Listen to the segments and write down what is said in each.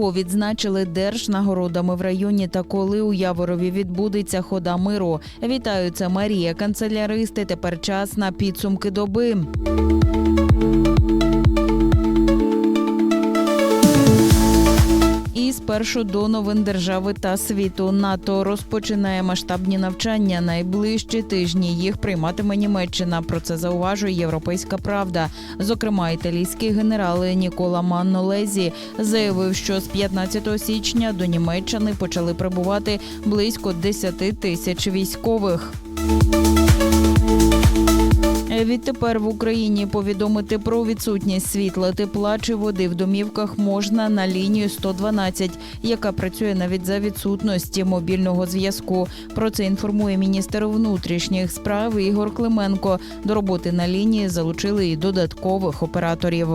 Кого відзначили держнагородами в районі та коли у Яворові відбудеться хода миру? Вітаю, це Марія, канцеляристи. Тепер час на підсумки доби. Спершу до новин держави та світу НАТО розпочинає масштабні навчання. Найближчі тижні їх прийматиме Німеччина. Про це зауважує Європейська Правда. Зокрема, італійський генерал Нікола Маннолезі заявив, що з 15 січня до Німеччини почали прибувати близько 10 тисяч військових. Відтепер в Україні повідомити про відсутність світла, тепла чи води в домівках можна на лінію 112, яка працює навіть за відсутності мобільного зв'язку. Про це інформує міністр внутрішніх справ Ігор Клименко. До роботи на лінії залучили і додаткових операторів.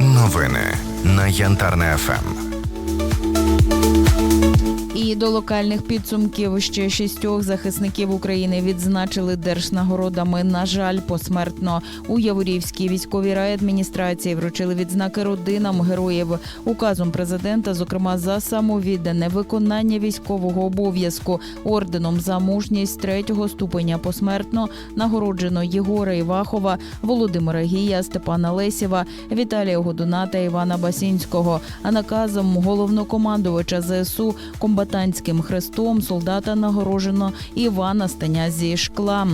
Новини на Янтарне ФМ. І до локальних підсумків ще шістьох захисників України відзначили держнагородами. На жаль, посмертно у Яворівській військовій райадміністрації вручили відзнаки родинам героїв. Указом президента, зокрема за самовіддане виконання військового обов'язку орденом за мужність третього ступеня посмертно нагороджено Єгора Івахова, Володимира Гія, Степана Лесєва, Віталія Годуна та Івана Басінського. А наказом головнокомандувача ЗСУ комбатантським хрестом солдата нагороджено Івана Станя зі шкла.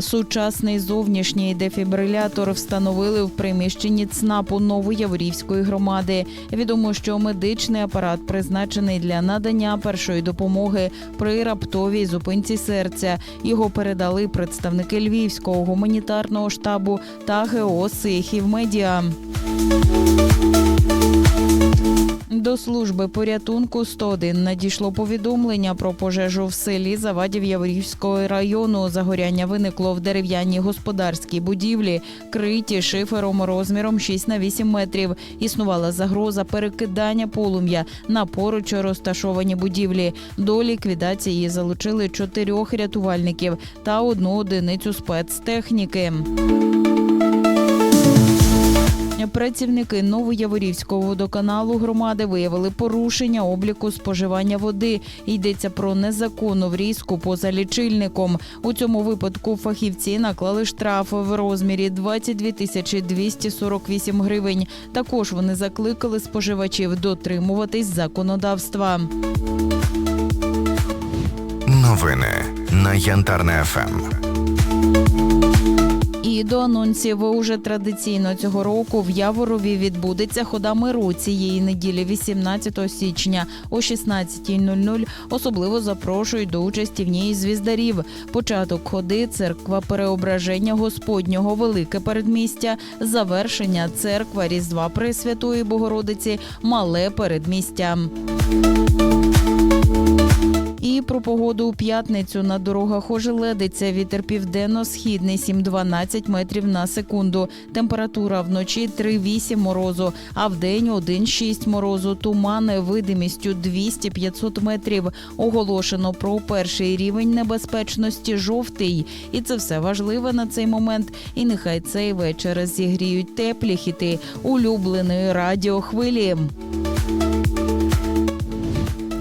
Сучасний зовнішній дефібрилятор встановили в приміщенні ЦНАПу Новояворівської громади. Відомо, що медичний апарат призначений для надання першої допомоги при раптовій зупинці серця. Його передали представники Львівського гуманітарного штабу та ГО Сихів Медіа. До служби порятунку 101 надійшло повідомлення про пожежу в селі Завадів Яворівського району. Загоряння виникло в дерев'яній господарській будівлі, криті шифером розміром 6 на 8 метрів. Існувала загроза перекидання полум'я на поруч розташовані будівлі. До ліквідації залучили чотирьох рятувальників та одну одиницю спецтехніки. Працівники Новояворівського водоканалу громади виявили порушення обліку споживання води. Йдеться про незаконну врізку поза лічильником. У цьому випадку фахівці наклали штраф в розмірі 22 тисячі 248 гривень. Також вони закликали споживачів дотримуватись законодавства. Новини на Янтарне ФМ. І до анонсів уже традиційно цього року в Яворові відбудеться хода миру цієї неділі, 18 січня о 16.00. Особливо запрошують до участі в ній звіздарів. Початок ходи церква переображення Господнього, велике передмістя, завершення церква Різдва Пресвятої Богородиці, мале передмістя. Про погоду у п'ятницю на дорогах ожеледиться. Вітер південно-східний 7-12 метрів на секунду. Температура вночі 3-8 морозу, а вдень 1-6 морозу. Тумани видимістю 200-500 метрів. Оголошено про перший рівень небезпечності жовтий. І це все важливе на цей момент. І нехай цей вечір зігріють теплі хіти улюбленої радіохвилі.